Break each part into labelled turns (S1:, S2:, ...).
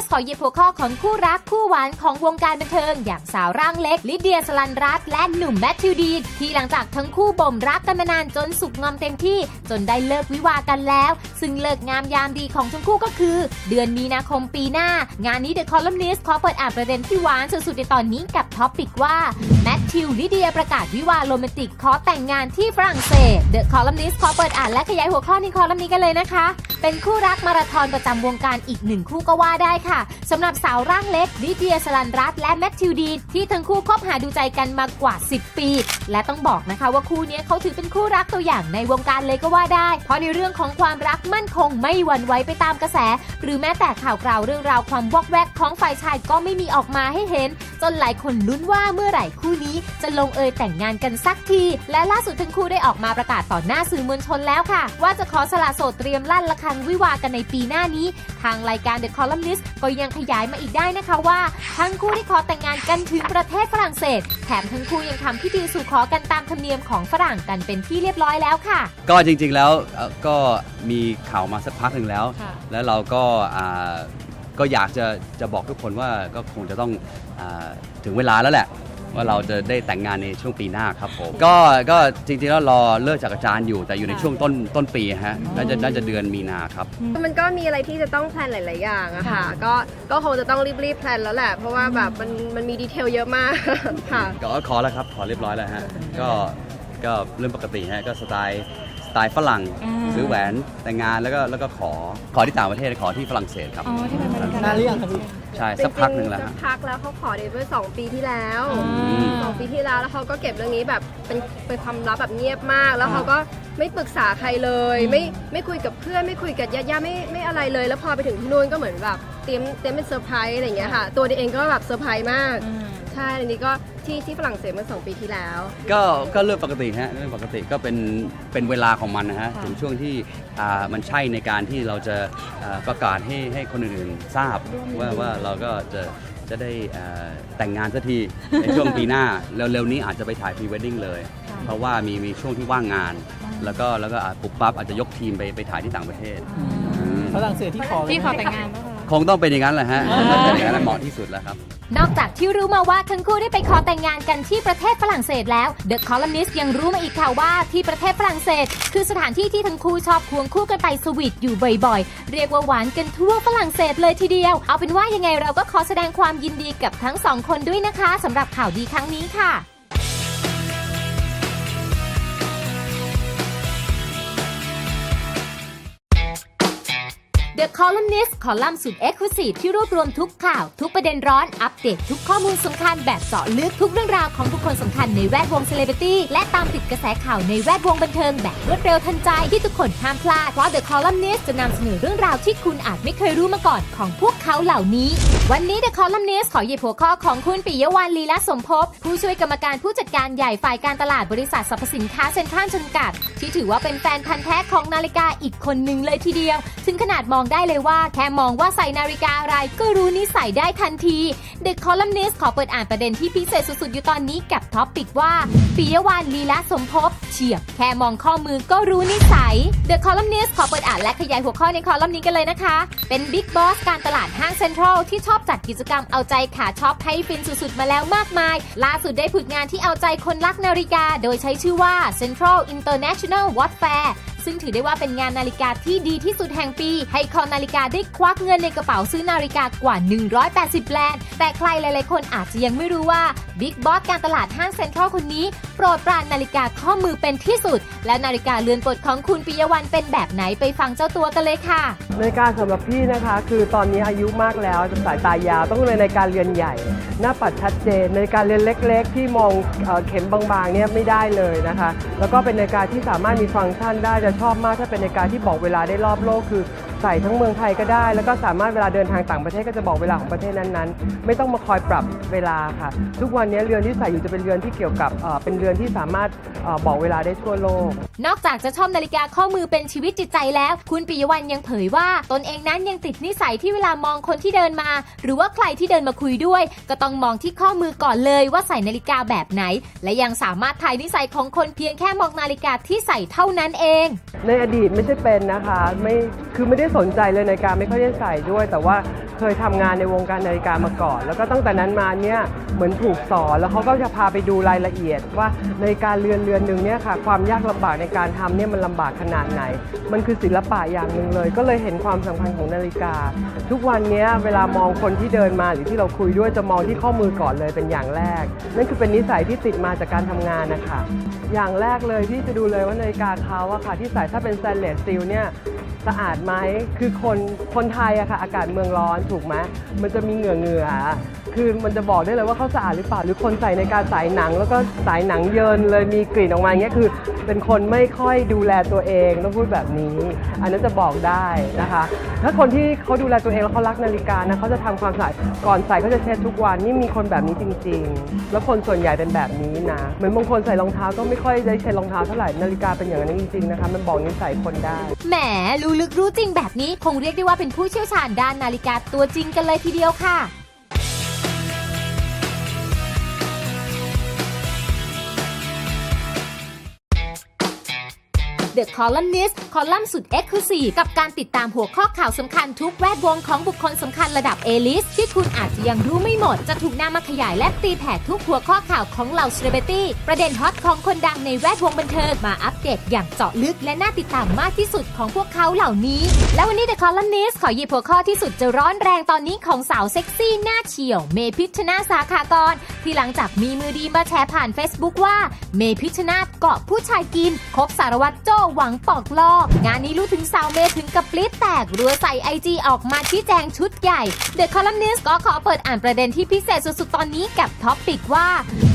S1: สขอหยิบหัวข้อของคู่รักคู่หวานของวงการบันเทิง อย่างสาวร่างเล็ก ลิเดียสลันรัตและหนุ่มแมทธิวดีนที่หลังจากทั้งคู่บ่มรักกันมานานจนสุกงอมเต็มที่ จนได้เลิกวิวากันแล้ว ซึ่งเลิกงามยามดีของทั้งคู่ก็คือ เดือนมีนาคมปีหน้า งานนี้เดอะคอลัมนิสขอเปิดอ่านประเด็นที่หวานสุดๆในตอนนี้กับท็อปปิกว่าแมทธิวลิเดียประกาศวิวาโรแมนติกขอแต่งงานที่ฝรั่งเศสเดอะคอลัมนิสขอเปิดอ่านและขยายหัวข้อในคอลัมน์นี้กันเลยนะคะ เป็นคู่รักมาราธอนประจำวงการอีกหนึ่งคู่ก็ว่าได้ค่ะสำหรับสาวร่างเล็กลิเดียสลันรัตและแมทธิวดีนที่ทั้งคู่คบหาดูใจกันมากว่า 10 ปี และต้องบอกนะคะว่าคู่นี้เขาถือเป็นคู่รักตัวอย่างในวงการเลยก็ว่าได้ เพราะในเรื่องของความรักมั่นคงไม่หวั่นไหวไปตามกระแส หรือแม้แต่ข่าวคราวเรื่องราวความวอกแวกของฝ่ายชายก็ไม่มีออกมาให้เห็น จนหลายคนลุ้นว่าเมื่อไหร่คู่นี้จะลงเอยแต่งงานกันสักที และล่าสุดทั้งคู่ได้ออกมาประกาศต่อหน้าสื่อมวลชนแล้วค่ะ ว่าจะขอสละโสดเตรียมลั่นละคังวิวาห์กันในปีหน้านี้ ทางรายการ The Columnist ก็ยังขยายมาอีกได้นะคะว่า ทั้งคู่ได้ขอแต่งงานกันถึงประเทศฝรั่งเศส แถมทั้งคู่ยังทำพิธีสู่ขอกันตามธรรมเนียมของฝรั่งกันเป็นที่เรียบร้อยแล้วค่ะ
S2: ก็จริงๆแล้วเอ่อก็มีข่าวมาสักพักหนึ่งแล้ว
S1: ค่ะ
S2: แล้วเราก็อ่าก็อยากจะจะบอกทุกคนว่าก็คงจะต้องอาถึงเวลาแล้วแหละ ว่าเราจะได้แต่งงานในช่วงปีหน้าครับผมก็ก็จริงๆแล้วรอเลิกจากอาจารย์อยู่แต่อยู่ในช่วงต้นต้นปีฮะน่าจะน่าจะเดือนมีนาครับ
S3: มันก็มีอะไรที่จะต้องแพลนหลาย ๆ อย่างอะค่ะ ก็ก็คงจะต้องรีบๆแพลนแล้วแหละ เพราะว่าแบบมันมันมีดีเทลเยอะมากค่ะ
S2: ก็ขอแล้วครับขอเรียบร้อยแล้วฮะก็ก็เรื่องปกติฮะก็สไตล์สไตล์ฝรั่งซื้อแหวนแต่งงานแล้วก็แล้วก็ขอขอที่ต่างประเทศขอที่ฝรั่งเศสครับ
S4: นานหรือยังครับพี่
S2: ใช่สักพักหนึ่งแล้ว
S3: สั
S2: ฮะ
S3: กพักแล้วเขาขอเดทเมื่อสองปีที่แล้ว
S2: ม
S3: สองปีที่แล้วแล้วเขาก็เก็บเรื่องนี้แบบเป็นเป็นความลับแบบเงียบมาก แล้วเขาก็ไม่ปรึกษาใครเลย ไม่ไม่คุยกับเพื่อนไม่คุยกับญาติญาติไม่ไม่อะไรเลย แล้วพอไปถึงที่นู่นก็เหมือนแบบเตรียมเตรียมเป็นเซอร์ไพรส์อะไรอย่างเงี้ยค่ะ ตัวเดเองก็แบบเซอร์ไพรส์มาก ใช่อันนี้ก็ที่ที่ฝรั่งเศสเมื่อสองปีที่แล้ว
S2: ก็ก็เรื่องปกติฮะเรื่องปกติก็เป็นเป็นเวลาของมันนะฮะถึงช่วงที่อ่ามันใช่ในการที่เราจะอ่าประกาศให้ให้คนอื่นๆทราบว่าว่าเราก็จะจะได้อ่าแต่งงานสักที ในช่วงปีหน้าเร็วๆนี้อาจจะไปถ่ายพรีเวดดิ้งเลยเพราะว่ามีมีช่วงที่ว่างงาน แล้วก็แล้วก็อาจปุ๊บปั๊บอาจจะยกทีมไปไปถ่ายที่ต่างประเทศอืม
S4: ฝรั่งเศสที่ขอ
S5: ที่ขอแต่งงานป่ะคะ
S2: คงต้องเป็นอย่างนั้นแหละฮะถ้าเป็นอย่างนั้นเหมาะที่สุดแล้วครับ
S1: นอกจากที่รู้มาว่าทั้งคู่ได้ไปขอแต่งงานกันที่ประเทศฝรั่งเศสแล้ว The Columnist ยังรู้มาอีกค่ะว่าที่ประเทศฝรั่งเศส คือสถานที่ที่ทั้งคู่ชอบควงคู่กันไปสวีทอยู่บ่อยๆ เรียกว่าหวานกันทั่วฝรั่งเศสเลยทีเดียว เอาเป็นว่ายังไงเราก็ขอแสดงความยินดีกับทั้งสองคนด้วยนะคะสำหรับข่าวดีครั้งนี้ค่ะ The Columnist คอลัมน์สุด Exclusive ที่รวบรวมทุกข่าว ทุกประเด็นร้อนอัปเดตทุกข้อมูลสำคัญแบบเจาะลึกทุกเรื่องราวของบุคคลสำคัญในแวดวงเซเลบริตี้และตามติดกระแสข่าวในแวดวงบันเทิงแบบรวดเร็วทันใจที่ทุกคนห้ามพลาดเพราะ The Columnist จะนำเสนอเรื่องราวที่คุณอาจไม่เคยรู้มาก่อนของพวกเขาเหล่านี้ วันนี้ The Columnist ขอหยิบหัวข้อของคุณปิยวรรณลีละสมภพผู้ช่วยกรรมการผู้จัดการใหญ่ฝ่ายการตลาดบริษัทสรรพสินค้าเซ็นทรัลจำกัด ที่ถือว่าเป็นแฟนพันธ์แท้ของนาฬิกาอีกคนหนึ่งเลยทีเดียว ถึงขนาดมองได้เลยว่าแค่มองว่าใส่นาฬิกาอะไรก็รู้นิสัยได้ทันที The Columnist ขอเปิดอ่านประเด็นที่พิเศษสุดๆ อยู่ตอนนี้กับท็อปปิกว่าปิยวรรณลีละสมภพเฉียบ แค่มองข้อมือก็รู้นิสัย The Columnist ขอเปิดอ่านและขยายหัวข้อในคอลัมน์นี้กันเลยนะคะ เป็นบิ๊กบอสการตลาดห้างเซ็นทรัลที่ชอบจัดกิจกรรมเอาใจขาช็อปให้ฟินสุดๆ มาแล้วมากมาย ล่าสุดได้ผุดงานที่เอาใจคนรักนาฬิกา โดยใช้ชื่อว่า Central International Watch Fair ซึ่งถือได้ว่าเป็นงานนาฬิกาที่ดีที่สุดแห่งปี ให้คอนาฬิกาได้ควักเงินในกระเป๋าซื้อนาฬิกากว่า 180 แบรนด์ แต่ใครหลายๆ คนอาจจะยังไม่รู้ว่าบิ๊กบอสการตลาดห้างเซ็นทรัลคนนี้ รดปรานนาฬิกาข้อมือเป็นที่สุด และนาฬิกาเรือนปดของคุณปิยวรรณเป็นแบบไหนไปฟังเจ้าตัวกันเลยค่ะ
S6: นาฬิกาสำหรับพี่นะคะ คือตอนนี้อายุมากแล้วสายตายาวต้องเลยนาฬิกาเรือนใหญ่ หน้าปัดชัดเจนนาฬิกาเรือนเล็ก ๆ ที่มองเอ่อเข็มบางๆเนี่ยไม่ได้เลยนะคะ แล้วก็เป็นนาฬิกาที่สามารถมีฟังก์ชันได้จะชอบมากถ้าเป็นนาฬิกาที่บอกเวลาได้รอบโลกคือ ใส่ทั้งเมืองไทยก็ได้ แล้วก็สามารถเวลาเดินทางต่างประเทศก็จะบอกเวลาของประเทศนั้นๆ ไม่ต้องมาคอยปรับเวลาค่ะ ทุกวันนี้เรือนที่ใส่อยู่จะเป็นเรือนที่เกี่ยวกับเอ่อเป็นเรือนที่สามารถเอ่อบอกเวลาได้ทั่วโลก
S1: นอกจากจะชอบนาฬิกาข้อมือเป็นชีวิตจิตใจแล้ว คุณปิยวรรณยังเผยว่า ตนเองนั้นยังติดนิสัยที่เวลามองคนที่เดินมา หรือว่าใครที่เดินมาคุยด้วย ก็ต้องมองที่ข้อมือก่อนเลยว่าใส่นาฬิกาแบบไหน และยังสามารถถ่ายนิสัยของคนเพียงแค่มองนาฬิกาที่ใส่เท่านั้นเอง
S6: ในอดีตไม่ใช่เป็นนะคะไม่คือไม่ได้สนใจเลยนาฬิกาไม่ค่อยได้ใส่ด้วย แต่ว่าเคยทำงานในวงการนาฬิกามาก่อน แล้วก็ตั้งแต่นั้นมาเนี่ยเหมือนถูกสอนแล้วเขาก็จะพาไปดูรายละเอียด ว่านาฬิกาเรือนเรือนหนึ่งเนี่ยค่ะความยากลำบากในการทำเนี่ยมันลำบากขนาดไหน มันคือศิลปะอย่างหนึ่งเลย ก็เลยเห็นความสำคัญของนาฬิกา ทุกวันนี้เวลามองคนที่เดินมาหรือที่เราคุยด้วยจะมองที่ข้อมือก่อนเลยเป็นอย่างแรก นั่นคือเป็นนิสัยที่ติดมาจากการทำงานนะคะอย่างแรกเลยที่จะดูเลยว่านาฬิกาเขาอะค่ะที่ใส่ถ้าเป็นสแตนเลสสตีลเนี่ย สะอาดไหมคือคนคนไทยอะค่ะ อากาศเมืองร้อนถูกไหมมันจะมีเหงื่อเหงื่อคือมันจะบอกได้เลยว่าเขาสะอาดหรือเปล่าหรือคนใส่ในการสายหนัง แล้วก็สายหนังเยินเลยมีกลิ่นออกมาอย่างเงี้ยคือ เป็นคนไม่ค่อยดูแลตัวเองต้องพูดแบบนี้ อันนั้นจะบอกได้นะคะ ถ้าคนที่เขาดูแลตัวเองแล้วเขารักนาฬิกานะเขาจะทำความสะอาดก่อนใส่เขาจะเช็ดทุกวันนี่มีคนแบบนี้จริง ๆ แล้วคนส่วนใหญ่เป็นแบบนี้นะเหมือนบางคนใส่รองเท้าก็ไม่ค่อยได้เช็ดรองเท้าเท่าไหร่นาฬิกาเป็นอย่างนั้นจริงๆนะคะมันบอกนิสัยคนได้
S1: แหมรู้ลึกรู้จริงแบบนี้คงเรียกได้ว่าเป็นผู้เชี่ยวชาญด้านนาฬิกาตัวจริงกันเลยทีเดียวค่ะ The Columnist คอลัมน์สุด Exclusive กับการติดตามหัวข้อข่าวสำคัญทุกแวดวงของบุคคลสำคัญระดับ A-list ที่คุณอาจจะยังรู้ไม่หมด จะถูกนำมาขยายและตีแผ่ทุกหัวข้อข่าวของเหล่าเซเลบริตี้ประเด็นฮอตของคนดังในแวดวงบันเทิงมาอัปเดตอย่างเจาะลึกและน่าติดตามมากที่สุดของพวกเขาเหล่านี้ และวันนี้ The Columnist ขอหยิบหัวข้อที่สุดจะร้อนแรงตอนนี้ของสาวเซ็กซี่หน้าเฉียว เมพิชนาสาขากร ที่หลังจากมีมือดีมาแชร์ผ่าน Facebook ว่า เมพิชนาเกาะผู้ชายกินคบสารวัตรโจ้หวังปอกลอก งานนี้รู้ถึงสาวเมย์ถึงกับปลิดแตกรัวใส่ไอจีออกมาชี้แจงชุดใหญ่ The Columnist ก็ขอเปิดอ่านประเด็นที่พิเศษสุดๆ ตอนนี้กับท็อปปิกว่า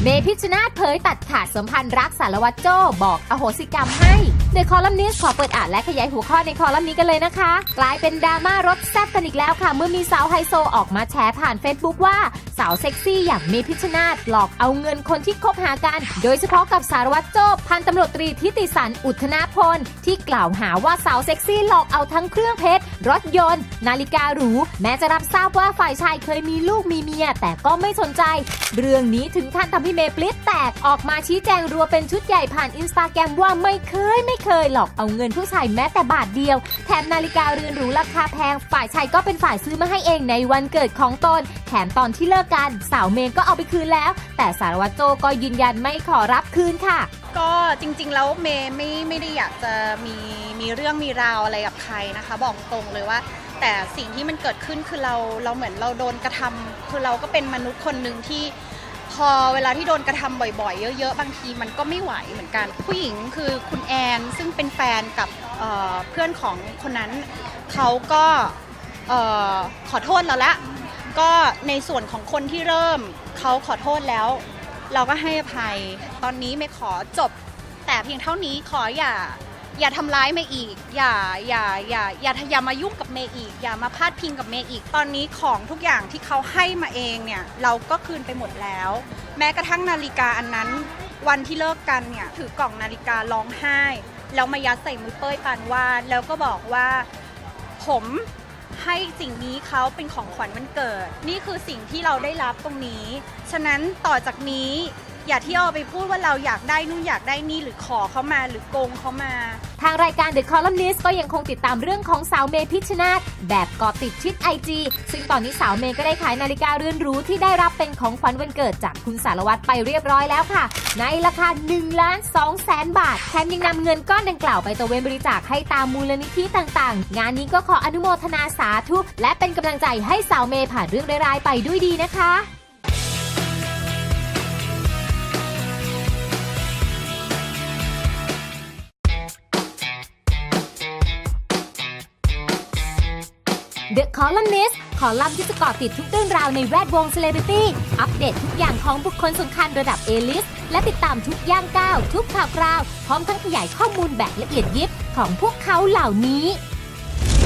S1: เมพิชนาธเผยตัดขาดสัมพันธ์รักสารวัตรโจบอกอโหสิกรรมให้ The Columnist ขอเปิดอ่านและขยายหัวข้อในคอลัมน์นี้กันเลยนะคะ กลายเป็นดราม่ารถแซ่บกันอีกแล้วค่ะ เมื่อมีสาวไฮโซออกมาแชร์ผ่าน Facebook ว่า สาวเซ็กซี่อย่างเมพิชชนาธหลอกเอาเงินคนที่คบหากัน โดยเฉพาะกับสารวัตรโจ้พันตำรวจตรีทิติสันอุทนาพล ที่กล่าวหาว่าสาวเซ็กซี่หลอกเอาทั้งเครื่องเพชร รถยนต์ นาฬิกาหรู แม้จะรับทราบว่าฝ่ายชายเคยมีลูกมีเมีย แต่ก็ไม่สนใจ เรื่องนี้ถึงขั้นทำให้เมย์ปลิดแตกออกมาชี้แจงรัวเป็นชุดใหญ่ผ่านอินสตาแกรมว่าไม่เคยไม่เคยหลอกเอาเงินผู้ชายแม้แต่บาทเดียว แถมนาฬิกาเรือนหรูราคาแพง ฝ่ายชายก็เป็นฝ่ายซื้อมาให้เองในวันเกิดของตน แถมตอนที่เลิกกัน สาวเมย์ก็เอาไปคืนแล้ว แต่สารวัตรโจก็ยืนยันไม่ขอรับคืนค่ะ
S5: ก็จริงๆ แล้วเมย์ไม่ไม่ได้อยากจะมีมีเรื่องมีราวอะไรกับใครนะคะ บอกตรงเลยว่า แต่สิ่งที่มันเกิดขึ้นคือเราเราเหมือนเราโดนกระทำคือเราก็เป็นมนุษย์คนหนึ่งที่พอเวลาที่โดนกระทำบ่อย ๆ เยอะ ๆ บางทีมันก็ไม่ไหวเหมือนกัน ผู้หญิงคือคุณแอนซึ่งเป็นแฟนกับเเพื่อนของคนนั้นเขาก็ขอโทษเราละ ก็ในส่วนของคนที่เริ่มเขาขอโทษแล้ว เราก็ให้อภัย ตอนนี้ไม่ขอจบ แต่เพียงเท่านี้ขออย่าอย่าทำร้ายเมย์อีก อย่าอย่าอย่าอย่าอย่ามายุ่งกับเมย์อีก อย่ามาพาดพิงกับเมย์อีก ตอนนี้ของทุกอย่างที่เขาให้มาเองเนี่ยเราก็คืนไปหมดแล้ว แม้กระทั่งนาฬิกาอันนั้น วันที่เลิกกันเนี่ยถือกล่องนาฬิการ้องไห้แล้วมายัดใส่มือเป้ยปานวาดแล้วก็บอกว่า ผม ให้สิ่งนี้เขาเป็นของขวัญวันเกิด นี่คือสิ่งที่เราได้รับตรงนี้ ฉะนั้นต่อจากนี้ อย่าที่เอาไปพูดว่าเราอยากได้นู่นอยากได้นี่หรือขอเขามาหรือโกงเขามา
S1: ทางรายการ The Columnist ก็ยังคงติดตามเรื่องของสาวเมพิชนาธแบบเกาะติดชิด IG ซึ่งตอนนี้สาวเมก็ได้ขายนาฬิกาเรือนหรูที่ได้รับเป็นของขวัญวันเกิดจากคุณสารวัตรไปเรียบร้อยแล้วค่ะ ในราคา1ล้าน2แสนบาทแถมยังนำเงินก้อนดังกล่าวไปตระเวนบริจาคให้ตามมูลนิธิต่างๆ งานนี้ก็ขออนุโมทนาสาธุและเป็นกำลังใจให้สาวเมผ่านเรื่องร้ายๆไปด้วยดีนะคะ The Columnist คอลัมน์ที่จะเกาะติดทุกเรื่องราวในแวดวงเซเลบริตี้ อัปเดตทุกอย่างของบุคคลสำคัญระดับ A-list และติดตามทุกย่างก้าว ทุกข่าวคราว พร้อมทั้งขยายข้อมูลแบบละเอียดยิบของพวกเขาเหล่านี้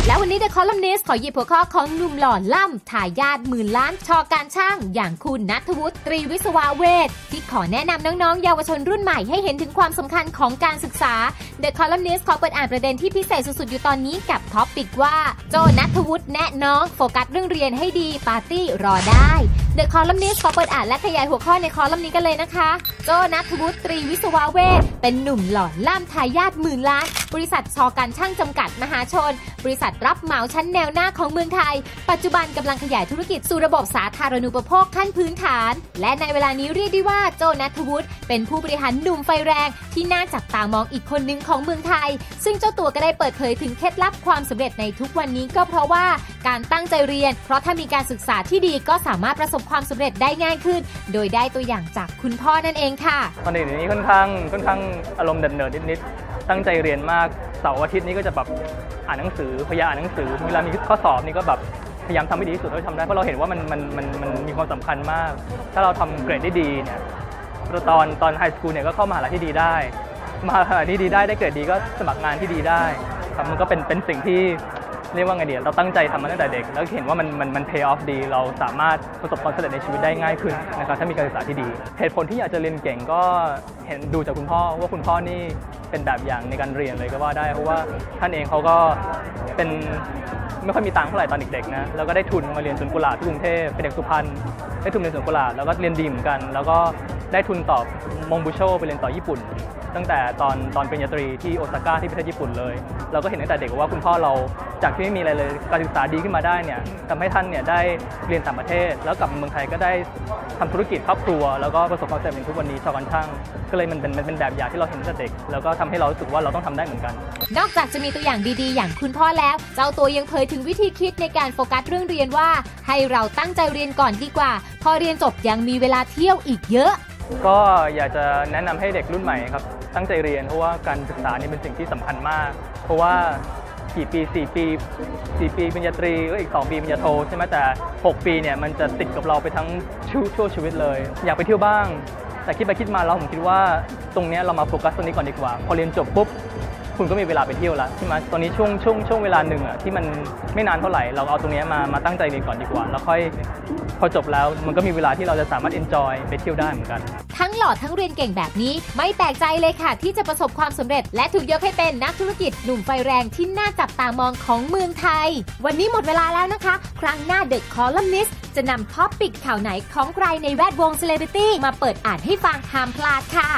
S1: และวันนี้ The Columnist ขอหยิบหัวข้อของหนุ่มหล่อล่ำทายาทหมื่นล้านชอการช่าง อย่างคุณนัทวุฒิตรีวิศวาเวทที่ขอแนะนำน้องๆ เยาวชนรุ่นใหม่ให้เห็นถึงความสำคัญของการศึกษา The Columnist ขอเปิดอ่านประเด็นที่พิเศษสุดๆ อยู่ตอนนี้กับท็อปปิกว่า โจนัทวุฒิแนะน้อง โฟกัสเรื่องเรียนให้ดีปาร์ตี้รอได้ เดอะคอลัมนิสขอเปิดอ่านและขยายหัวข้อในคอลัมน์นี้กันเลยนะคะโจนัทวุฒิตรีวิศวเวทเป็นหนุ่มหล่อล่ามทายาทหมื่นล้าน บริษัทชอการช่างจำกัดมหาชน บริษัทรับเหมาชั้นแนวหน้าของเมืองไทย ปัจจุบันกำลังขยายธุรกิจสู่ระบบสาธารณูปโภคขั้นพื้นฐาน และในเวลานี้เรียกได้ว่าโจนัทวุฒิเป็นผู้บริหารหนุ่มไฟแรง ที่น่าจับตามองอีกคนหนึ่งของเมืองไทย ซึ่งเจ้าตัวก็ได้เปิดเผยถึงเคล็ดลับความสำเร็จในทุกวันนี้ก็เพราะว่า การตั้งใจเรียน เพราะถ้ามีการศึกษาที่ดีก็สามารถประสบความสำเร็จได้ง่ายขึ้น โดยได้ตัวอย่างจากคุณพ่อนั่นเองค่ะ
S4: ตอนเด็กนี้ค่อนข้างค่อนข้างอารมณ์เดินๆนิดๆตั้งใจเรียนมากเสาร์อาทิตย์นี้ก็จะแบบอ่านหนังสือพยายามอ่านหนังสือเวลามีข้อสอบนี่ก็แบบพยายามทำให้ดีที่สุดเท่าที่ทำได้เพราะเราเห็นว่ามันมันมันมันมีความสำคัญมาก ถ้าเราทำเกรดได้ดีเนี่ยตอนตอนไฮสคูลเนี่ยก็เข้ามหาลัยที่ดีได้มหาลัยที่ดีได้ได้เกรดดีก็สมัครงานที่ดีได้ครับมันก็เป็นเป็นสิ่งที่ เรียกว่าไงเดียเราตั้งใจทำมาตั้งแต่เด็ก แล้วเห็นว่ามันมันมัน pay off ดี เราสามารถประสบความสำเร็จในชีวิตได้ง่ายขึ้นนะครับถ้ามีการศึกษาที่ดี เหตุผลที่อยากจะเรียนเก่งก็เห็นดูจากคุณพ่อว่าคุณพ่อนี่เป็นแบบอย่างในการเรียนเลยก็ว่าได้เพราะว่าท่านเองเขาก็เป็นไม่ค่อยมีตังค์เท่าไหร่ตอนเด็กๆนะแล้วก็ได้ทุนมาเรียนสวนกุหลาบที่กรุงเทพเป็นเด็กสุพรรณได้ทุนเรียนสวนกุหลาบแล้วก็เรียนดีเหมือนกัน แล้วก็ได้ทุนต่อมงบุโชไปเรียนต่อญี่ปุ่น ตั้งแต่ตอนตอนปริญญาตรีที่โอซาก้าที่ประเทศญี่ปุ่นเลย เราก็เห็นตั้งแต่เด็กว่าคุณพ่อเราจากที่ไม่มีอะไรเลยการศึกษาดีขึ้นมาได้เนี่ยทำให้ท่านเนี่ยได้เรียนต่างประเทศ แล้วกลับมาเมืองไทยก็ได้ทำธุรกิจครอบครัว แล้วก็ประสบความสำเร็จในทุกวันนี้ชาวกันช่าง ก็เลยมันเป็นมันเป็นแบบอย่างที่เราเห็นตั้งแต่เด็ก แล้วก็ทำให้เรารู้สึกว่าเราต้องทำได้เหมือนกัน
S1: นอกจากจะมีตัวอย่างดีๆ อย่างคุณพ่อแล้ว เจ้าตัวยังเผยถึงวิธีคิดในการโฟกัสเรื่องเรียนว่า ให้เราตั้งใจเรียนก่อนดีกว่า พอเรียนจบยังมีเวลาเที่ยวอีกเยอะ
S4: ก็อยากจะแนะนำให้เด็กรุ่นใหม่ครับตั้งใจเรียนเพราะว่าการศึกษานี่เป็นสิ่งที่สำคัญมาก เพราะว่ากี่ปี 4 ปี 4 ปีปริญญาตรีก็อีก 2 ปีปริญญาโทใช่ไหมแต่ 6 ปีเนี่ยมันจะติดกับเราไปทั้งชั่วงชีวิตเลย อยากไปเที่ยวบ้าง แต่คิดไปคิดมาแล้วผมคิดว่าตรงนี้เรามาโฟกัสตรงนี้ก่อนดีกว่า พอเรียนจบปุ๊บ คุณก็มีเวลาไปเที่ยวแล้วใช่ไหมตอนนี้ช่วงช่วงช่วงเวลาหนึ่งอะที่มันไม่นานเท่าไหร่เราเอาตรงนี้มามาตั้งใจเรียนก่อนดีกว่า แล้วค่อยพอจบแล้วมันก็มีเวลาที่เราจะสามารถ enjoy ไปเที่ยวได้เหมือนกัน
S1: ทั้งหล่อทั้งเรียนเก่งแบบนี้ไม่แปลกใจเลยค่ะ ที่จะประสบความสำเร็จ และถูกยกให้เป็นนักธุรกิจหนุ่มไฟแรงที่น่าจับตามองของเมืองไทย วันนี้หมดเวลาแล้วนะคะ ครั้งหน้าเดอะคอลัมนิสจะนำท็อปปิกข่าวไหนของใครในแวดวงเซเลบริตี้มาเปิดอ่านให้ฟังห้ามพลาดค่ะ